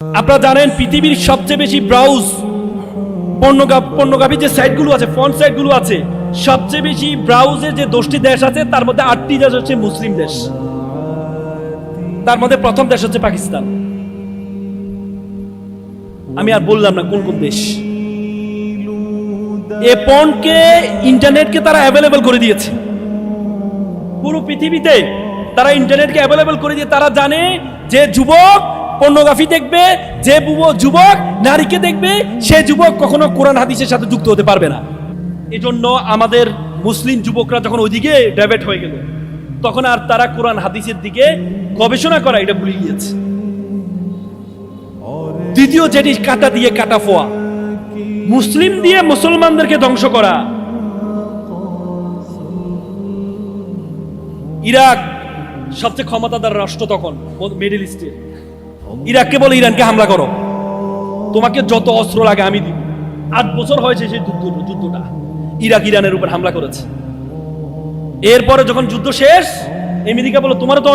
আপনারা জানেন পৃথিবীর সবচেয়ে বেশি ব্রাউজ পণ্যগাভী যে সাইটগুলো আছে ফোন সাইটগুলো আছে, সবচেয়ে বেশি ব্রাউজের যে দশটি দেশ আছে, তার মধ্যে আটটি দেশ হচ্ছে মুসলিম দেশ। তার মধ্যে প্রথম দেশ হচ্ছে পাকিস্তান। আমি আর বললাম না কোন কোন দেশ। এ পণকে ইন্টারনেটকে তারা অ্যাভেলেবল করে দিয়েছে। পুরো পৃথিবীতে তারা ইন্টারনেটকে অ্যাভেলেবেল করে দিয়ে তারা জানে যে যুবক পর্নোগ্রাফি দেখবে, যে যুবক নারীকে দেখবে, সে যুবক কখনো কোরআন হাদিসের সাথে যুক্ত হতে পারবে না। এজন্য আমাদের মুসলিম যুবকরা যখন ওইদিকে ডেভেট হয়ে গেল, তখন আর তারা কোরআন হাদিসের দিকে গবেষণা করা এটা ভুলে গিয়েছে। দ্বিতীয় যেটি কাটা দিয়ে কাটা ফোয়া, মুসলিম দিয়ে মুসলমানদেরকে ধ্বংস করা। ইরাক সবচেয়ে ক্ষমতাদার রাষ্ট্র তখন, মিডল ইস্টে। ইরাককে বলে, ইরানকে হামলা করো। তোমাকে যত অস্ত্র লাগে আমি দিব। আট বছর হয়েছে সেই যুদ্ধ, যুদ্ধটা। ইরাক ইরানের উপর হামলা করেছে। এরপরে যখন যুদ্ধ শেষ, আমেরিকা বলো তোমার তো